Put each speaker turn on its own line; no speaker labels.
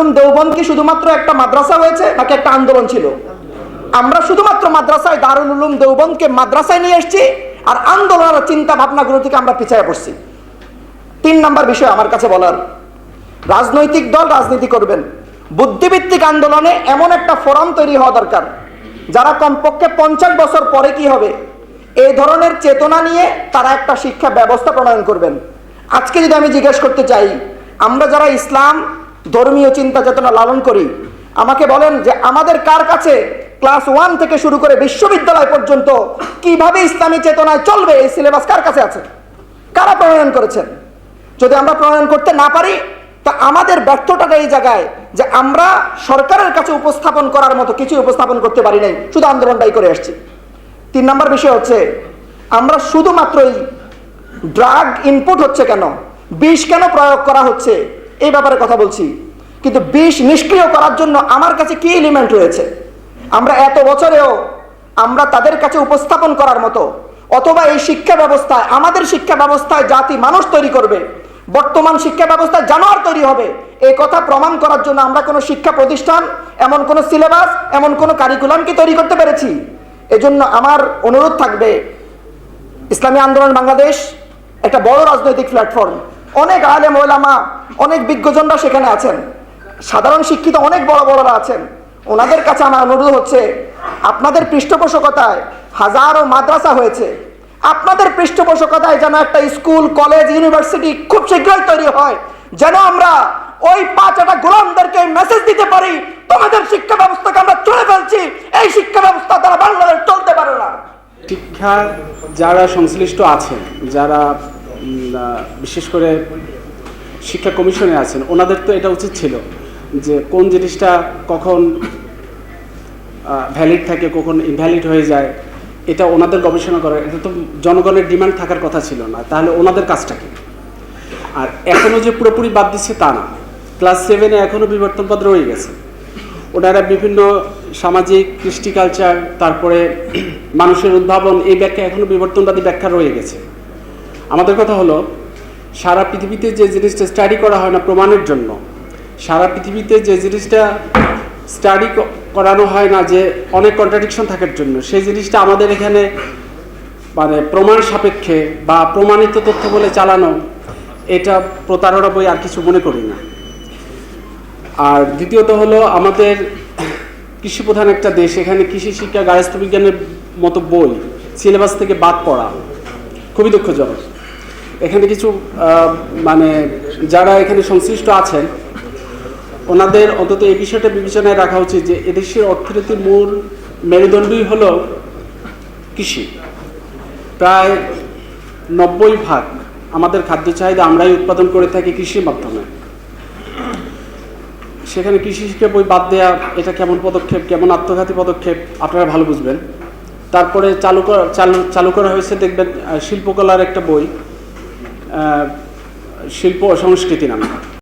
উলুম দেওবন্দ কি শুধুমাত্র একটা মাদ্রাসা হয়েছে, নাকি একটা আন্দোলন ছিল? আমরা শুধুমাত্র মাদ্রাসায় দারুল উলুম দেওবন্দকে মাদ্রাসায় নিয়ে এসেছি, আর আন্দোলনের চিন্তা ভাবনাগুলো থেকে আমরা পিছিয়ে পড়ছি। তিন নম্বর বিষয় আমার কাছে বলার। রাজনৈতিক দল রাজনীতি করবেন। বুদ্ধিভিত্তিক আন্দোলনে এমন একটা ফোরাম তৈরি হওয়া দরকার, যারা কমপক্ষে পঞ্চাশ বছর পরে কি হবে? এই ধরনের চেতনা নিয়ে তারা একটা শিক্ষা ব্যবস্থা প্রণয়ন করবেন। আজকে যদি আমি জিজ্ঞেস করতে চাই, আমরা যারা ইসলাম ধর্মীয় চিন্তা চেতনা লালন করি। আমাকে বলেন যে আমাদের কার কাছে ক্লাস ওয়ান থেকে শুরু করে বিশ্ববিদ্যালয় পর্যন্ত কীভাবে ইসলামী চেতনায় চলবে? এই সিলেবাস কার কাছে আছে? কারা প্রণয়ন করেছেন? যদি আমরা প্রণয়ন করতে না পারি, তা আমাদের ব্যর্থতাটা এই জায়গায় যে আমরা সরকারের কাছে উপস্থাপন করার মতো কিছু উপস্থাপন করতে পারি নাই, শুধু আন্দোলনটাই করে আসছি। তিন নম্বর বিষয় হচ্ছে, আমরা শুধুমাত্রই ড্রাগ ইনপুট হচ্ছে কেন? বিষ কেন প্রয়োগ করা হচ্ছে? এই ব্যাপারে কথা বলছি। কিন্তু বিষ নিষ্ক্রিয় করার জন্য আমার কাছে কি এলিমেন্ট রয়েছে? আমরা এত বছরেও আমরা তাদের কাছে উপস্থাপন করার মতো, অথবা এই শিক্ষা ব্যবস্থায়, আমাদের শিক্ষা ব্যবস্থায় জাতি, মানুষ তৈরি করবে, বর্তমান শিক্ষা ব্যবস্থায় জানোয়ার তৈরি হবে এই কথা প্রমাণ করার জন্য আমরা কোনো শিক্ষা প্রতিষ্ঠান, এমন কোনো সিলেবাস এমন কোনো কারিকুলাম কি তৈরি করতে পেরেছি। এজন্য আমার অনুরোধ থাকবে, ইসলামী আন্দোলন বাংলাদেশ, একটা বড় রাজনৈতিক প্ল্যাটফর্ম অনেক আলেম ওলামা, অনেক বিজ্ঞজনরা সেখানে আছেন। সাধারণ শিক্ষিত অনেক বড় বড়রা আছেন। ওনাদের কাছে আমার অনুরোধ হচ্ছে, আপনাদের পৃষ্ঠপোষকতায় হাজারো মাদ্রাসা হয়েছে। আপনাদের পৃষ্ঠপোষকতায় যেন একটা স্কুল, কলেজ, ইউনিভার্সিটি খুব শীঘ্রই তৈরি হয়। যেন আমরা ওই পাঁচটা গোলামদেরকে মেসেজ দিতে পারি, তোমাদের শিক্ষা ব্যবস্থাকে আমরা চলে ফেলছি। এই শিক্ষা ব্যবস্থা দ্বারা বাংলাদেশ চলতে পারে না।
শিক্ষা যারা সংশ্লিষ্ট আছেন, যারা বিশেষ করে শিক্ষা কমিশনে আছেন, ওনাদের তো এটা উচিত ছিল যে কোন জিনিসটা কখন ভ্যালিড থাকে, কখন ইনভ্যালিড হয়ে যায়, এটা ওনাদের গবেষণা করা এটা তো জনগণের ডিমান্ড থাকার কথা ছিল না, তাহলে ওনাদের কাজটা কি? আর এখনও যে পুরোপুরি বাদ দিচ্ছে তা না। ক্লাস সেভেনে এখনও বিবর্তনপদ রয়ে গেছে। ওনারা বিভিন্ন সামাজিক, কৃষ্টি কালচার তারপরে মানুষের উদ্ভাবন, এই ব্যাখ্যা এখনও বিবর্তনবাদী ব্যাখ্যা রয়ে গেছে। আমাদের কথা হলো, সারা পৃথিবীতে যে জিনিসটা স্টাডি করা হয় না প্রমাণের জন্য, সারা পৃথিবীতে যে জিনিসটা স্টাডি করানো হয় না যে অনেক কন্ট্রাডিকশন থাকার জন্য, সেই জিনিসটা আমাদের এখানে মানে প্রমাণ সাপেক্ষে বা প্রমাণিত তথ্য বলে চালানো, এটা প্রতারণা বই আর কিছু মনে করি না। আর দ্বিতীয়ত হলো আমাদের কৃষি প্রধান একটা দেশ, এখানে কৃষি শিক্ষা, গার্হস্থ্য বিজ্ঞানের মতো বই, সিলেবাস থেকে বাদ পড়া, খুবই দুঃখজনক। এখানে কিছু মানে যারা এখানে সংশ্লিষ্ট আছেন, ওনাদের অন্তত এই বিষয়টা বিবেচনায় রাখা উচিত যে এদেশের অর্থনীতির মূল মেরুদণ্ডই হল কৃষি। প্রায় নব্বই ভাগ আমাদের খাদ্য চাহিদা আমরাই উৎপাদন করে থাকি কৃষির মাধ্যমে। সেখানে কৃষি শিক্ষা বই বাদ দেওয়া এটা কেমন পদক্ষেপ, কেমন আত্মঘাতী পদক্ষেপ, আপনারা ভালো বুঝবেন। তারপরে চালু করা, চালু চালু করা হয়েছে, দেখবেন শিল্পকলার একটা বই। শিল্প সংস্কৃতি নামে।